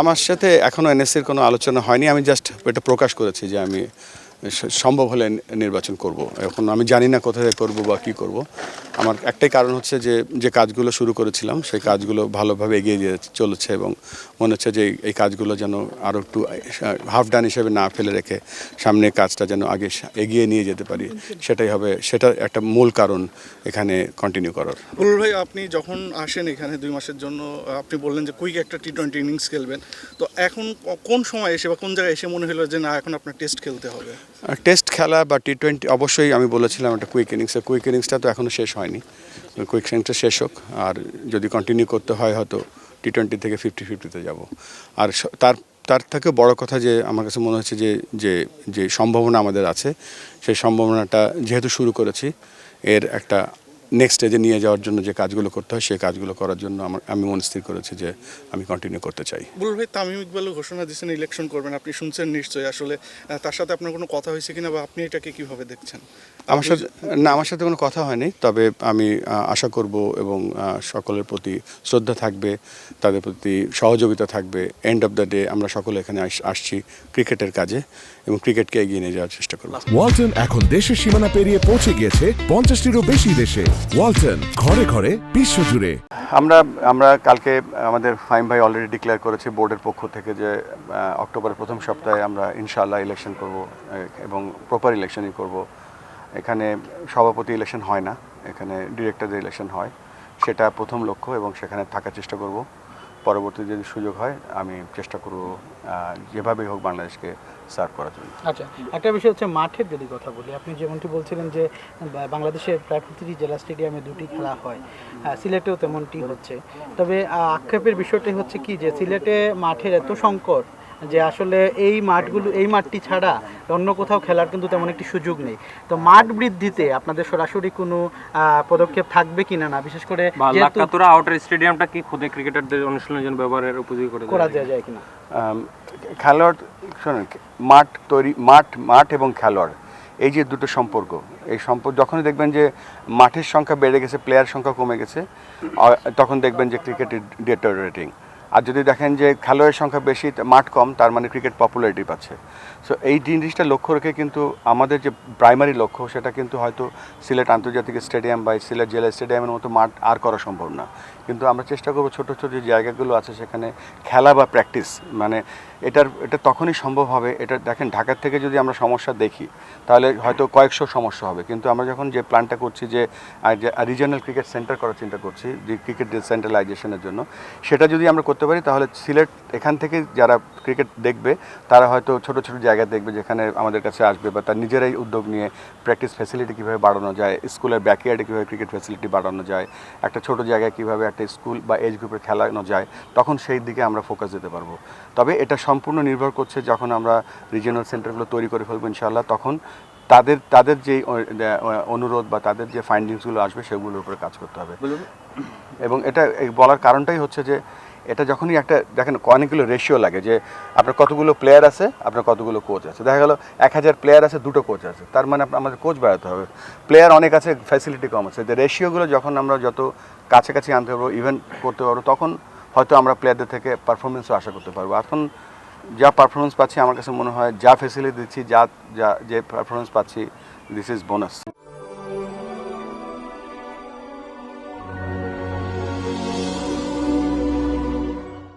আমার সাথে এখনও এনএসসির কোনো আলোচনা হয়নি। আমি জাস্ট এটা প্রকাশ করেছি যে আমি সম্ভব হলে নির্বাচন করব। এখন আমি জানি না কোথায় করব বা কি করব। আমার একটাই কারণ হচ্ছে যে যে কাজগুলো শুরু করেছিলাম, সেই কাজগুলো ভালোভাবে এগিয়ে চলেছে এবং মনে হচ্ছে যে, এই- এই কাজগুলো যেন আরও একটু হাফ ডান হিসেবে না ফেলে রেখে সামনে কাজটা যেন আগে এগিয়ে নিয়ে যেতে পারি, সেটাই হবে, সেটা একটা মূল কারণ এখানে কন্টিনিউ করার। বুলুল ভাই, আপনি যখন আসেন এখানে দুই মাসের জন্য, আপনি বললেন যে কুইক একটা টি টোয়েন্টি ইনিংস খেলবেন। তো এখন কোন সময় এসে বা কোন জায়গায় এসে মনে হলো যে, না, এখন আপনার টেস্ট খেলতে হবে? টেস্ট খেলা বা টি টোয়েন্টি অবশ্যই আমি বলেছিলাম একটা কুইক ইনিংসে কুইক ইনিংসটা তো এখনও শেষ হয়নি। কুইক ইনিংসটা শেষ হোক, আর যদি কন্টিনিউ করতে হয় হয়তো টি টোয়েন্টি থেকে ফিফটি ফিফটিতে যাব। আর তার তার থেকে বড় কথা যে আমার কাছে মনে হচ্ছে যে যে যে সম্ভাবনা আমাদের আছে, সেই সম্ভাবনাটা যেহেতু শুরু করেছি, এর একটা নেক্সট স্টেজে নিয়ে যাওয়ার জন্য যে কাজগুলো করতে হয়, সেই কাজগুলো করার জন্য আমার, আমি মন স্থির করেছি যে আমি কন্টিনিউ করতে চাই। বুলুল ভাই, তামিম ইকবালও ঘোষণা দিয়েছেন ইলেকশন করবেন, আপনি শুনছেন নিশ্চয়ই। আসলে তার সাথে আপনার কোনো কথা হয়েছে কিনা বা আপনি এটাকে কীভাবে দেখছেন? আমার সাথে না আমার সাথে কোনো কথা হয়নি তবে আমি আশা করব এবং সকলের প্রতি শ্রদ্ধা থাকবে তাদের প্রতি সহযোগিতা থাকবে। এন্ড অফ দ্য ডে আমরা সকলে এখানে আস- আসছি ক্রিকেটের কাজে এবং ক্রিকেটকে এগিয়ে নিয়ে যাওয়ার চেষ্টা করব। ওয়ালটন এখন দেশের সীমানা পেরিয়ে পৌঁছে গিয়েছে পঞ্চাশটিরও বেশি দেশে। ওয়ালটন ঘরে ঘরে বিশ্বজুড়ে আমরা আমরা কালকে আমাদের ফাইম ভাই অলরেডি ডিক্লেয়ার করেছে বোর্ডের পক্ষ থেকে যে অক্টোবরের প্রথম সপ্তাহে আমরা ইনশাআল্লাহ ইলেকশন করব এবং প্রপার ইলেকশনই করব। এখানে সভাপতি ইলেকশন হয় না, এখানে ডিরেক্টরদের ইলেকশন হয়। সেটা প্রথম লক্ষ্য এবং সেখানে থাকার চেষ্টা করব। পরবর্তী যদি সুযোগ হয়, আমি চেষ্টা করব যেভাবেই হোক বাংলাদেশকে সার্ভ করার জন্য। আচ্ছা একটা বিষয় হচ্ছে মাঠের যদি কথা বলি, আপনি যেমনটি বলছিলেন যে বাংলাদেশের প্রায় প্রতিটি জেলা স্টেডিয়ামে দুটি খেলা হয়। সিলেটেও তেমনটি হচ্ছে। তবে আক্ষেপের বিষয়টি হচ্ছে কি যে, সিলেটে মাঠের এত সংকট যে আসলে এই মাঠগুলো এই মাঠটি ছাড়া অন্য কোথাও খেলার কিন্তু তেমন একটি সুযোগ নেই। তো মাঠ বৃদ্ধিতে আপনাদের সরাসরি কোনো পদক্ষেপ থাকবে কিনা না? বিশেষ করে আউটার স্টেডিয়ামটা কি খুদে ক্রিকেটারদের অনুশীলনের জন্য ব্যবহারের উপযোগী করে করা যায়? যায় যায় কিনা? খেলোয়াড় শোনেন মাঠ তৈরি মাঠ মাঠ এবং খেলোয়াড় এই যে দুটো সম্পর্ক এই সম্পর্ক যখনই দেখবেন যে মাঠের সংখ্যা বেড়ে গেছে প্লেয়ার সংখ্যা কমে গেছে তখন দেখবেন যে ক্রিকেটের ক্রিকেট ডিটোরেটিং। আর যদি দেখেন যে খেলোয়াড়ের সংখ্যা বেশি, মাঠ কম, তার মানে ক্রিকেট পপুলারিটি পাচ্ছে। সো এই জিনিসটা লক্ষ্য রেখে কিন্তু আমাদের যে প্রাইমারি লক্ষ্য, সেটা কিন্তু হয়তো সিলেট আন্তর্জাতিক স্টেডিয়াম বা সিলেট জেলা স্টেডিয়ামের মতো মাঠ আর করা সম্ভব না। কিন্তু আমরা চেষ্টা করব ছোটো ছোটো যে জায়গাগুলো আছে সেখানে খেলা বা প্র্যাকটিস মানে এটার, এটা তখনই সম্ভব হবে, এটা দেখেন ঢাকার থেকে যদি আমরা সমস্যা দেখি, তাহলে হয়তো কয়েকশো সমস্যা হবে। কিন্তু আমরা যখন যে প্ল্যানটা করছি যে রিজিয়নাল ক্রিকেট সেন্টার করার চিন্তা করছি, যে ক্রিকেট সেন্ট্রালাইজেশনের জন্য, সেটা যদি আমরা করতে পারি, তাহলে সিলেট এখান থেকে যারা ক্রিকেট দেখবে, তারা হয়তো ছোট ছোট জায়গা দেখবে, যেখানে আমাদের কাছে আসবে বা তার নিজেরাই উদ্যোগ নিয়ে প্র্যাকটিস ফ্যাসিলিটি কীভাবে বাড়ানো যায়, স্কুলের ব্যাকইয়ার্ডে কীভাবে ক্রিকেট ফ্যাসিলিটি বাড়ানো যায়, একটা ছোট জায়গায় কীভাবে একটা স্কুল বা এজ গ্রুপে খেলানো যায়, তখন সেই দিকে আমরা ফোকাস দিতে পারব। তবে এটা সম্পূর্ণ নির্ভর করছে যখন আমরা রিজিয়নাল সেন্টারগুলো তৈরি করে ফেলব ইনশাআল্লাহ তখন তাদের তাদের যে অনুরোধ বা তাদের যে ফাইন্ডিংসগুলো আসবে সেগুলোর উপরে কাজ করতে হবে। এবং এটা এই বলার কারণটাই হচ্ছে যে এটা যখনই একটা দেখেন অনেকগুলো রেশিও লাগে যে আপনার কতগুলো প্লেয়ার আছে আপনার কতগুলো কোচ আছে। দেখা গেল এক হাজার প্লেয়ার আছে দুটো কোচ আছে। তার মানে আপনার- আমাদের কোচ বাড়াতে হবে। প্লেয়ার অনেক আছে ফ্যাসিলিটি কম আছে। যে রেশিওগুলো যখন আমরা যত কাছাকাছি আনতে পারব ইভেন্ট করতে পারব তখন হয়তো আমরা প্লেয়ারদের থেকে পারফরমেন্সও আশা করতে পারব। এখন যা পারফরমেন্স পাচ্ছি, আমার কাছে মনে হয় যা ফেসিলিটি দিচ্ছি, যা যা, যে পারফরমেন্স পাচ্ছি দিস ইজ বোনাস